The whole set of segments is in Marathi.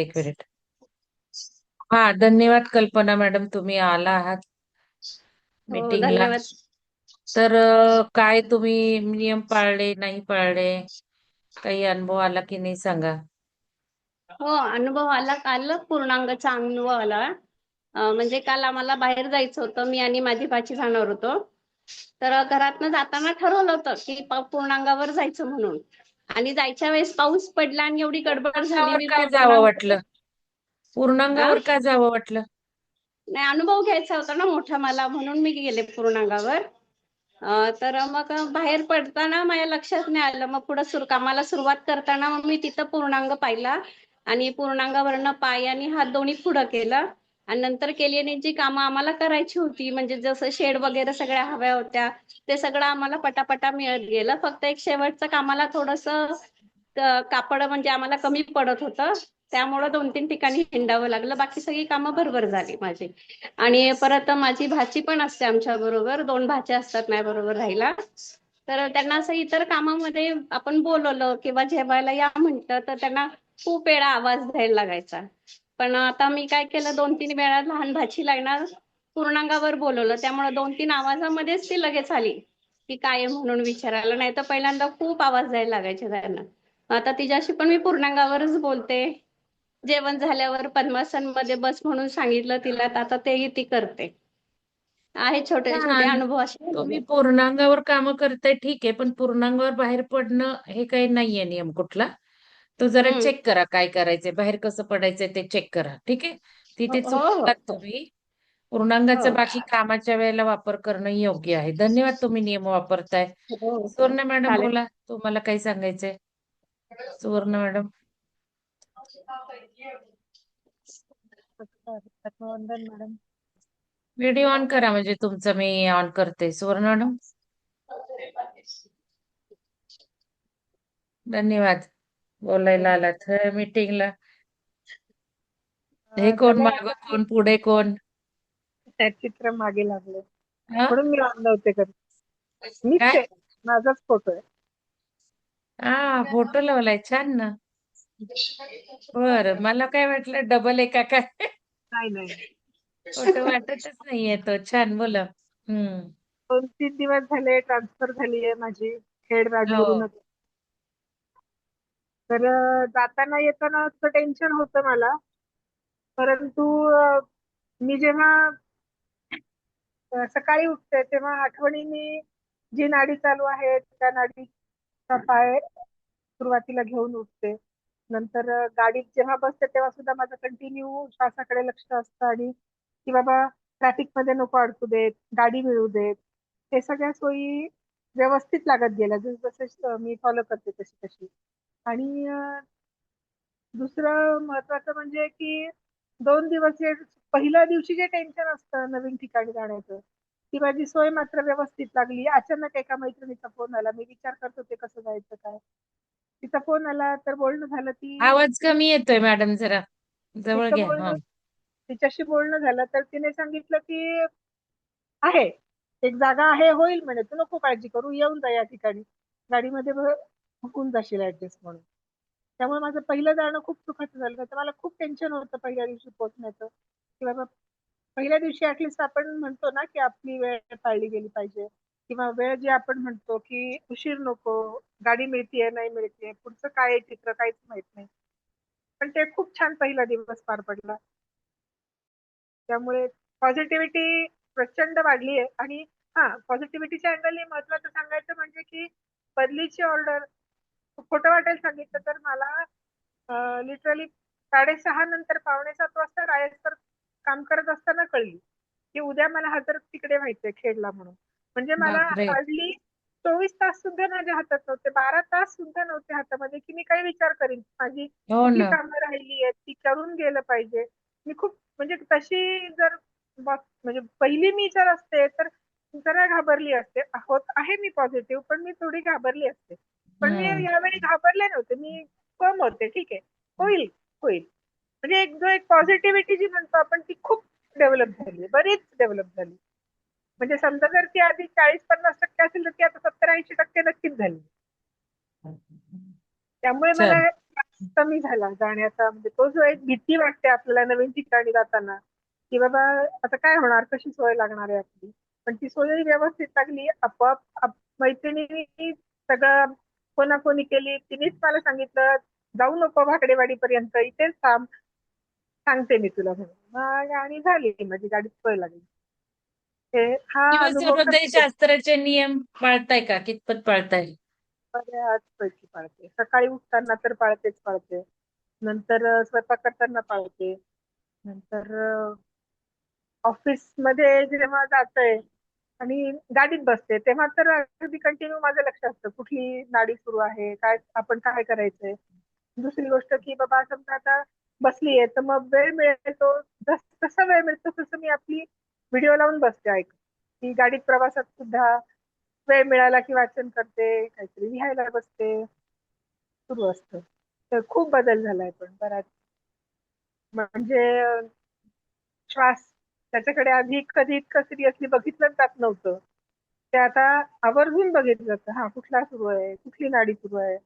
एक मिनिट. हा धन्यवाद कल्पना मॅडम तुम्ही आला आहात. हो मीटिंगला धन्यवाद. तर अ, काय तुम्ही नियम पाळले नाही पाळले? काही अनुभव आला की नाही सांगा. हो अनुभव आला काल पूर्णांगाचा अनुभव आला. अं, म्हणजे काल आम्हाला बाहेर जायचं होतं मी आणि माझी भाची जाणार होतो. तर घरातनं जाताना ठरवलं होतं की प- पूर्णांगावर जायचं म्हणून. आणि जायच्या वेळेस पाऊस पडला आणि एवढी गडबड झाली मी का जावं वाटलं? पूर्णांगावर का जावं वाटलं? नाही अनुभव घ्यायचा होता ना मोठा मला म्हणून मी गेले पूर्णांगावर. तर मग बाहेर पडताना माझ्या लक्षात नाही आलं. मग पुढे सुरू कामाला सुरुवात करताना मग मी तिथं पूर्णांग पाहिला आणि पूर्णांगावरनं पाय आणि हात दोन्ही पुढं केलं. आणि नंतर केलेली जी कामं आम्हाला करायची होती म्हणजे जसं शेड वगैरे सगळ्या हव्या होत्या ते सगळं आम्हाला पटापटा मिळत गेलं. फक्त एक शेवटचं कामाला थोडंसं कापड म्हणजे आम्हाला कमी पडत होतं. त्यामुळं दोन तीन ठिकाणी हिंडावं लागलं. बाकी सगळी कामं बरोबर झाली माझी. आणि परत माझी भाची पण असते आमच्या बरोबर. दोन भाच्या असतात माझ्या बरोबर राहायला. तर त्यांना असं इतर कामामध्ये आपण बोलवलं किंवा जेवायला या म्हटलं तर त्यांना खूप वेळा आवाज द्यायला लागायचा. पण आता मी काय केलं दोन तीन वेळा लहान भाची लागणार पूर्णांगावर बोलवलं. त्यामुळे दोन तीन आवाजामध्येच ती लगेच आली. की काय म्हणून विचारायला? नाही तर पहिल्यांदा खूप आवाज द्यायला लागायचे त्यांना. आता तिच्याशी पण मी पूर्णांगावरच बोलते. जेवण झाल्यावर पद्मासनमध्ये बस म्हणून सांगितलं तिला आता तेही ती करते. आहे छोटे छोटे. अनुभव असे. तुम्ही पूर्णांगावर कामं करताय ठीक आहे पण पूर्णांगावर बाहेर पडणं हे काही नाहीये नियम कुठला? तो जरा. चेक करा काय करायचंय. बाहेर कसं पडायचंय ते चेक करा. ठीक आहे? तिथे हो, हो, हो. चुकलात तुम्ही. पूर्णांगाचा हो. बाकी कामाच्या वेळेला वापर करणं योग्य आहे. धन्यवाद तुम्ही नियम वापरताय. हो, हो. सुवर्ण मॅडम चालेल. बोला. तुम्हाला काही सांगायचंय? सुवर्ण मॅडम. मॅडम. व्हिडिओ ऑन करा म्हणजे तुमचं मी ऑन करते. सुवर्ण मॅडम. धन्यवाद. बोलायला आलात मीटिंगला हे कोण माग कोण पुढे कोण? त्या चित्र मागे लागले. हा? म्हणून मी ऑन नव्हते करत. मीच काय? आहे माझाच फोटो आहे. हा फोटो लावलाय. छान ना. बर मला काय वाटलं डबल एका काय? नाही नाही. फोटो वाटतच नाहीये तो. छान बोला. हम्म. दोन तीन दिवस झाले ट्रान्सफर झाली आहे माझी. खेड हो. राजवरूनच तर जाताना येताना असं टेन्शन होतं मला. परंतु मी जेव्हा सकाळी उठते तेव्हा आठवणीने जी नाडी चालू आहे त्या नाडीचा पाय सुरुवातीला घेऊन उठते. नंतर गाडीत जेव्हा बसते तेव्हा सुद्धा माझं कंटिन्यू श्वासाकडे लक्ष असतं आणि की बाबा ट्रॅफिकमध्ये नको अडकू देत गाडी मिळू देत. हे सगळ्या सोयी व्यवस्थित लागत गेल्या. जसजसे मी फॉलो करते तशी तशी. आणि दुसरं महत्वाचं म्हणजे की दोन दिवस जे पहिल्या दिवशी जे टेन्शन असतं नवीन ठिकाणी जाण्याचं ती माझी सोय मात्र व्यवस्थित लागली अचानक एका मैत्रिणीचा फोन आला मी विचार करत होते कसं जायचं काय. तिचा फोन आला तर बोलणं झालं ती आवाज कमी येतोय मॅडम जरा जवळ घ्या हा. तिच्याशी बोलणं झालं तर तिने सांगितलं की आहे एक जागा आहे होईल म्हणे तू नको काळजी करू येऊन जा या ठिकाणी. गाडीमध्ये होऊन जाशील ऍडजस्ट म्हणून. त्यामुळे माझं पहिलं जाणं खूप सुखाचं झालं. नाही तर मला खूप टेन्शन होतं पहिल्या दिवशी पोहोचण्याचं. की बाबा पहिल्या दिवशी ऍटलिस्ट आपण म्हणतो ना की आपली वेळ पाळली गेली पाहिजे. किंवा वेळ जे आपण म्हणतो की उशीर नको गाडी मिळतीये नाही मिळतीये पुढचं काय आहे चित्र काहीच माहीत नाही. पण ते खूप छान पहिला दिवस पार पडला. त्यामुळे पॉझिटिव्हिटी प्रचंड वाढली आहे आणि हा पॉझिटिव्हिटीच्या अँगलने महत्वाचं सांगायचं म्हणजे की बदलीची ऑर्डर खोटं वाटायला सांगितलं तर मला लिटरली साडेसहा नंतर पावणे सात वाजता रायसर काम करत असताना कळली की उद्या मला हजर तिकडे व्हायचंय खेडला म्हणून. म्हणजे मला. हार्डली चोवीस तास सुद्धा माझ्या हातात नव्हते बारा तास सुद्धा नव्हते हातामध्ये की मी काही विचार करीन. माझी हो कुठली कामं राहिली आहेत ती करून गेलं पाहिजे. मी खूप म्हणजे तशी जर म्हणजे पहिली मी जर असते तर जरा घाबरली असते. होत आहे मी पॉझिटिव्ह पण मी थोडी घाबरली असते. पण मी हम्म. यावेळी घाबरले नव्हते. मी फर्म होते. ठीक आहे. होईल. होईल. म्हणजे एक जो एक पॉझिटिव्हिटी जी म्हणतो आपण ती खूप डेव्हलप झाली. बरीच डेव्हलप झाली. म्हणजे समजा जर ती आधी चाळीस पन्नास टक्के असेल तर ती आता सत्तर ऐंशी टक्के नक्कीच झाली. त्यामुळे मला चल. कमी झाला जाण्याचा. म्हणजे तो जो एक भीती वाटते आपल्याला नवीन ठिकाणी जाताना की बाबा आता काय होणार? कशी सोय लागणार आहे आपली? पण ती सोयही व्यवस्थित लागली. आपोआप आप- मैत्रिणींनी सगळं कोणाकोणी केली तिनेच मला सांगितलं जाऊ नको भाकडेवाडी पर्यंत इथेच थांब सांगते मी तुला म्हणून. मग आणि झाली माझी गाडी सोय लागली. अनुभव जीवनशैलीशास्त्राचे नियम पाळताय का? कितपत पाळताय? बऱ्याचपैकी पाळते. सकाळी उठताना तर पाळतेच पाळते. नंतर स्वयंपाक करताना पाळते. नंतर ऑफिसमध्ये जेव्हा जातोय आणि गाडीत बसते. तेव्हा तर अगदी कंटिन्यू माझं लक्ष असतं. कुठली नाडी सुरू आहे? काय आपण काय करायचंय? दुसरी गोष्ट की बाबा समजा आता बसली आहे तर मग वेळ मिळेल तो जसा वेळ मिळतो तसं मी आपली व्हिडिओ लावून बसते ऐक की गाडीत प्रवासात सुद्धा वेळ मिळाला की वाचन करते काहीतरी लिहायला बसते. सुरू असतं. तर खूप बदल झालाय पण बराच. म्हणजे श्वास त्याच्याकडे आधी कधी इतकं सिरियसली बघितलं जात नव्हतं. ते आता आवर्जून बघितलं जातं. हा कुठला सुरू आहे? कुठली नाडी सुरू आहे?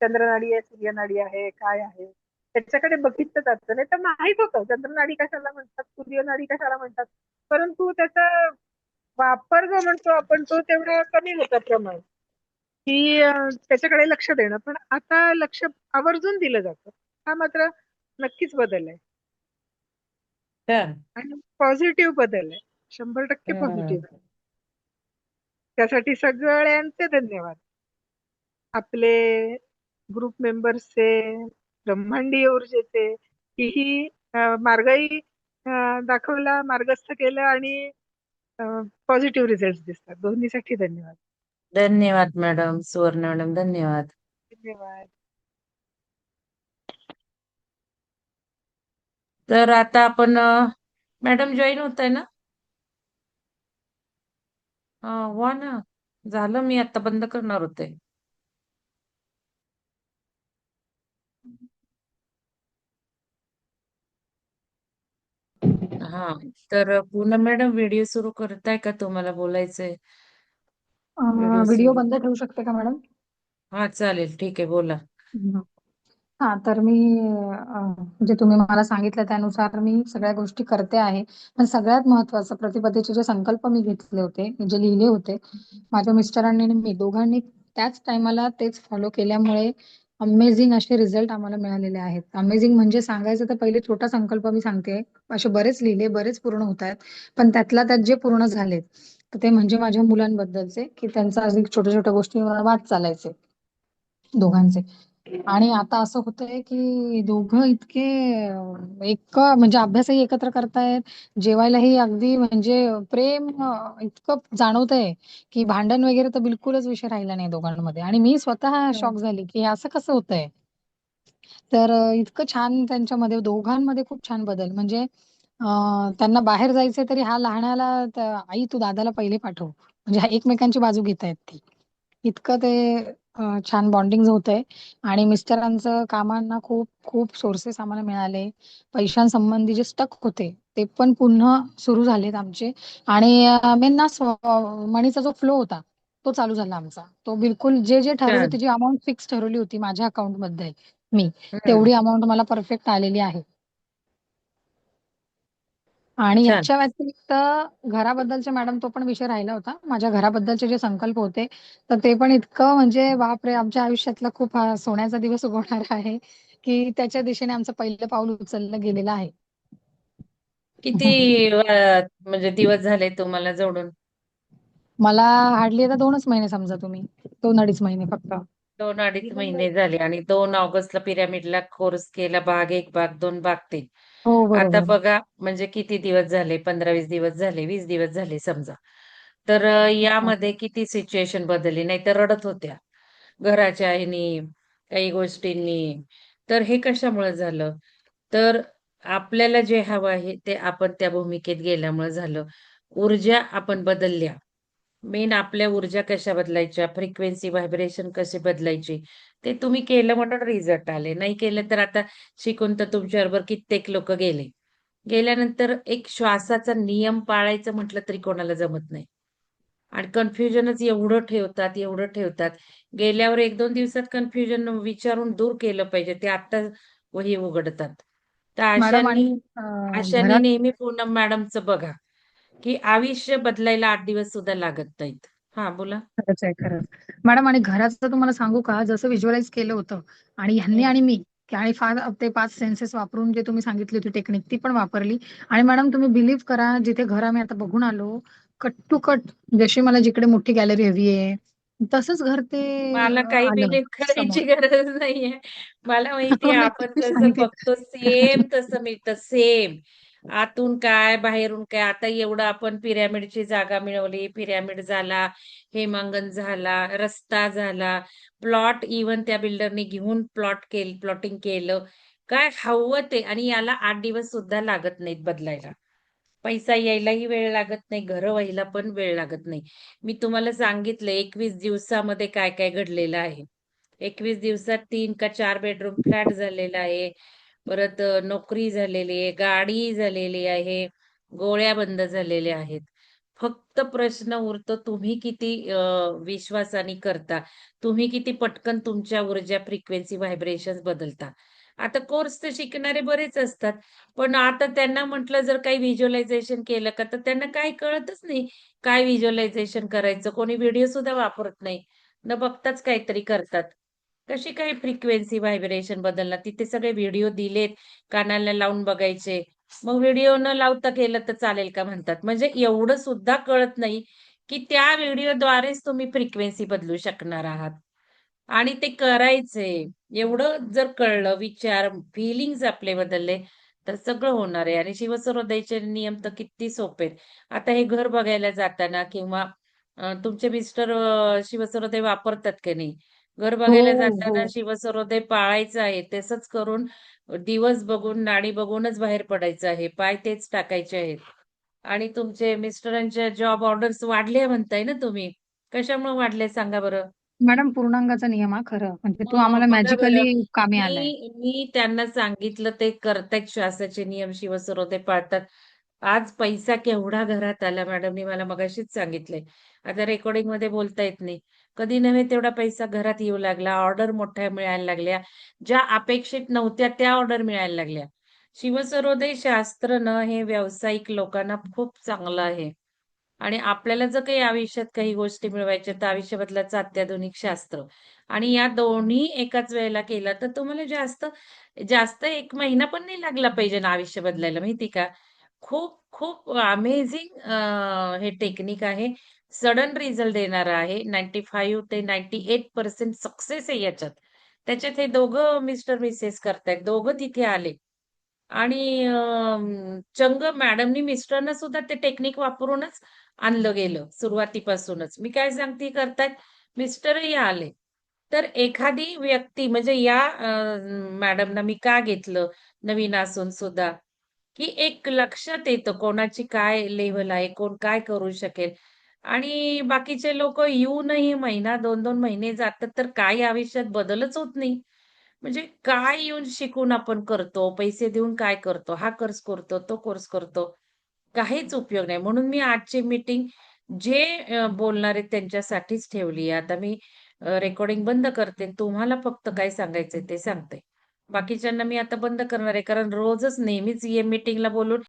चंद्रनाडी आहे सूर्यनाडी आहे काय आहे? त्याच्याकडे बघितलं जातं. नाही तर माहीत होतं. चंद्रनाडी कशाला म्हणतात? सूर्यनाडी कशाला म्हणतात? परंतु त्याचा वापर जो म्हणतो आपण तो तेवढा कमी होता प्रमाण. की त्याच्याकडे लक्ष देणं. पण आता लक्ष आवर्जून दिलं जातं. हा मात्र नक्कीच बदल आहे. आणि पॉझिटिव्ह बदल आहे. शंभर टक्के हम्म. पॉझिटिव्ह त्यासाठी सगळ्यांचे धन्यवाद. आपले ग्रुप मेंबर्सचे ब्रह्मांडीय ऊर्जेचे ही अं, मार्गही अं, दाखवला मार्गस्थ केलं आणि पॉझिटिव्ह रिझल्ट दिसतात. दोन्हीसाठी धन्यवाद. धन्यवाद मॅडम सुवर्ण मॅडम धन्यवाद. धन्यवाद. तर आता आपण मॅडम जॉईन होत आहे ना हो ना. झालं मी आता बंद करणार होते. हा तर पूनम मॅडम व्हिडिओ सुरू करताय का तुम्हाला बोलायचंय? व्हिडिओ बंद ठेवू शकते का मॅडम? हा चालेल. ठीक आहे बोला. हा तर मी जे म्हणजे तुम्ही मला सांगितलं त्यानुसार मी सगळ्या गोष्टी करते आहे. पण सगळ्यात महत्वाचं प्रतिपदेचे जे संकल्प मी घेतले होते जे लिहिले होते माझ्या मिस्टरांनी आणि मी दोघांनी त्याच टायमाला तेच फॉलो केल्यामुळे अमेझिंग असे रिझल्ट आम्हाला मिळालेले आहेत. अमेझिंग म्हणजे सांगायचं तर पहिले छोटा संकल्प मी सांगते. असे बरेच लिहिले बरेच पूर्ण होत आहेत. पण त्यातला त्यात जे पूर्ण झालेत तर ते म्हणजे माझ्या मुलांबद्दलचे की त्यांचा अधिक छोट्या छोट्या गोष्टींवर वाद चालायचे दोघांचे. आणि आता असं होतंय की दोघं इतके एक म्हणजे अभ्यासही एकत्र करतायत. जेवायलाही अगदी म्हणजे प्रेम अं, इतकं जाणवतंय की भांडण वगैरे तर बिलकुलच विषय राहिला नाही दोघांमध्ये. आणि मी स्वतः शॉक झाली की हे असं कसं होतंय? तर अं, इतकं छान त्यांच्यामध्ये दोघांमध्ये खूप छान बदल. म्हणजे अं, त्यांना बाहेर जायचंय तरी हा लहानाला त- आई तू दादाला पहिले पाठव. म्हणजे हा एकमेकांची बाजू घेत आहेत ती. इतकं ते अं, छान बॉन्डिंग होतंय. आणि मिस्टरांचं कामांना खूप खूप सोर्सेस आम्हाला मिळाले. पैशांसंबंधी जे स्टक होते ते पण पुन्हा सुरू झालेत आमचे. आणि मेन ना स्व- मनीचा जो फ्लो होता तो चालू झाला आमचा. तो बिलकुल जे जे ठरवली छान. होती जी अमाऊंट फिक्स ठरवली होती माझ्या अकाउंटमध्ये मी तेवढी अमाऊंट मला परफेक्ट आलेली आहे. आणि छान. याच्या व्यतिरिक्त घराबद्दलचे मॅडम तो पण विषय राहिला होता. माझ्या घराबद्दलचे जे संकल्प होते तर ते पण इतकं म्हणजे बापरे आमच्या आयुष्यातला खूप हा सोन्याचा दिवस उगवणार आहे की त्याच्या दिशेने आमचं पहिलं पाऊल उचललं गेलेलं आहे. किती अ, म्हणजे दिवस झाले तुम्हाला जोडून? मला हार्डली आता दोनच महिने समजा तुम्ही. दोन अडीच महिने फक्त. दोन अडीच महिने झाले आणि दोन ऑगस्टला पिरामिडला कोर्स केला भाग एक भाग दोन भाग तीन. हो आता बरोबर. बघा म्हणजे किती दिवस झाले? पंधरा वीस दिवस झाले वीस दिवस झाले समजा. तर अ, यामध्ये किती सिच्युएशन बदलली? नाही तर रडत होत्या. घराच्या ह्यानी काही गोष्टींनी. तर हे कशामुळे झालं? तर आपल्याला जे हवं आहे ते आपण त्या भूमिकेत गेल्यामुळे झालं. ऊर्जा आपण बदलल्या. मेन आपल्या ऊर्जा कशा बदलायच्या फ्रिक्वेन्सी व्हायब्रेशन कसे बदलायचे ते तुम्ही केलं म्हणून रिझल्ट आले नाही केलं तर आता शिकून तर तुमच्याबरोबर कित्येक लोक गेले गेल्यानंतर एक श्वासाचा नियम पाळायचं म्हटलं तरी कोणाला जमत नाही आणि कन्फ्युजनच एवढं ठेवतात, एवढं ठेवतात. गेल्यावर 1-2 दिवसात कन्फ्युजन विचारून दूर केलं पाहिजे. ते आत्ता वही उघडतात. तर अशांनी नेहमी पूनम मॅडमचं बघा, की आयुष्य बदलायला 8 दिवस सुद्धा लागत नाहीत. हां, बोला. खरंच आहे, खरंच. मॅडम आणि घराचं तुम्हाला सांगू का, जसं व्हिज्युअलाइज केलं होतं आणि ह्यांनी. आणि मी आणि फार ते 5 सेन्सेस वापरून जे तुम्ही सांगितली होती टेक्निक ती पण वापरली आणि मॅडम तुम्ही बिलीव्ह करा, जिथे घर आम्ही आता बघून आलो, कट टू कट जशी मला जिकडे मोठी गॅलरी हवी आहे, तसंच घर ते मला काही बिलीव्ह करायची. गरज नाहीये. मला माहिती हो, आपण जसं. बघतो सेम तसं मिळतं, सेम. आतून काय, बाहेरून काय. आता एवढं आपण पिरॅमिडची जागा मिळवली, पिरॅमिड झाला, हेमांगण झाला, रस्ता झाला, प्लॉट इव्हन त्या बिल्डरनी घेऊन प्लॉट केल प्लॉटिंग केलं. काय हवं ते आणि याला आठ दिवस सुद्धा लागत नाहीत बदलायला. पैसा यायलाही वेळ लागत नाही, घरं व्हायला पण वेळ लागत नाही. मी तुम्हाला सांगितलं 21 दिवसामध्ये काय-काय घडलेलं आहे. 21 दिवसात तीन का चार बेडरूम फ्लॅट झालेला आहे. परत नोकरी झालेली आहे, गाडी झालेली आहे, गोळ्या बंद झालेल्या आहेत. फक्त प्रश्न उरतो तुम्ही किती विश्वासाने करता. तुम्ही किती पटकन तुमच्या ऊर्जा, फ्रिक्वेन्सी, व्हायब्रेशन बदलता. आता कोर्स तर शिकणारे बरेच असतात. पण आता त्यांना म्हटलं जर काही व्हिज्युअलायझेशन केलं का, तर त्यांना काय कळतच नाही. काय व्हिज्युअलायझेशन करायचं? कोणी व्हिडिओ सुद्धा वापरत नाही. न बघताच काहीतरी करतात. कशी काही फ्रिक्वेन्सी, व्हायब्रेशन बदलणार? तिथे सगळे व्हिडिओ दिलेत, कानाला लावून बघायचे. मग व्हिडिओ न लावता केलं तर चालेल का म्हणतात. म्हणजे एवढं सुद्धा कळत नाही, की त्या व्हिडिओद्वारेच तुम्ही फ्रिक्वेन्सी बदलू शकणार आहात. आणि ते करायचे एवढं जर कळलं, विचार, फिलिंग्स आपले बदलले, तर सगळं होणार आहे. आणि शिवसहृदयाचे नियम तर किती सोपे आता हे घर बघायला जाताना किंवा तुमचे मिस्टर शिवसहृदय वापरतात की नाही? घर हो, बघायला जाताना हो. शिवसर्वोदय पाळायचं आहे. तसंच करून दिवस बघून, नाडी बघूनच बाहेर पडायचं आहे. पाय तेच टाकायचे आहेत. आणि तुमचे मिस्टरांच्या जॉब ऑर्डर्स वाढल्या म्हणताय ना तुम्ही? कशामुळे वाढले सांगा बरं? मॅडम पूर्णांगाचा नियम हां खरं. म्हणजे तो मग आम्हाला. मॅजिकली कामी आलाय. मी त्यांना सांगितलं ते करतायत श्वासाचे नियम शिवसर्वोदय पाळतात. आज पैसा केवढा घरात आला मॅडमनी मला मगाशीच सांगितलंय. आता रेकॉर्डिंगमध्ये बोलता येत नाही. कधी नव्हे तेवढा पैसा घरात येऊ लागला. ऑर्डर मोठ्या मिळायला लागल्या. ज्या अपेक्षित नव्हत्या त्या ऑर्डर मिळायला लागल्या. शिवसरोदय शास्त्र न हे व्यावसायिक लोकांना खूप चांगलं आहे. आणि आपल्याला जर काही आयुष्यात काही गोष्टी मिळवायच्या तर आयुष्य बदलाचं अत्याधुनिक शास्त्र. आणि या दोन्ही एकाच वेळेला केला तर तुम्हाला जास्त जास्त एक महिना पण नाही लागला पाहिजे ना आयुष्य बदलायला माहिती का? खूप खूप अमेझिंग हे टेक्निक आहे. सडन रिझल्ट देणार आहे. 95 ते 98% सक्सेस आहे याच्यात. त्याच्यात हे दोघं मिस्टर मिसेस करतायत. दोघं तिथे आले. आणि चंग मॅडमनी मिस्टरनं सुद्धा ते टेक्निक वापरूनच आणलं गेलं सुरुवातीपासूनच. मी काय सांगते करतायत, मिस्टरही आले. तर एखादी व्यक्ती म्हणजे या मॅडमना मी का घेतलं नवीन असून सुद्धा, की एक लक्षात येतं कोणाची काय लेव्हल आहे, कोण काय करू शकेल. आणि बाकीचे लोक येऊनही महिना 2-2 महिने जातात तर काही आयुष्यात बदलच होत नाही. म्हणजे काय येऊन शिकून आपण करतो, पैसे देऊन काय करतो, हा कोर्स करतो, तो कोर्स करतो. काहीच उपयोग नाही. म्हणून मी आजची मीटिंग जे बोलणारे बोलणार त्यांच्यासाठीच ठेवली आता मी रेकॉर्डिंग बंद करते. तुम्हाला फक्त काय सांगायचंय ते सांगते. बाकीच्यांना मी आता बंद करणार आहे. कारण रोजच नेहमीच ये मीटिंगला बोलून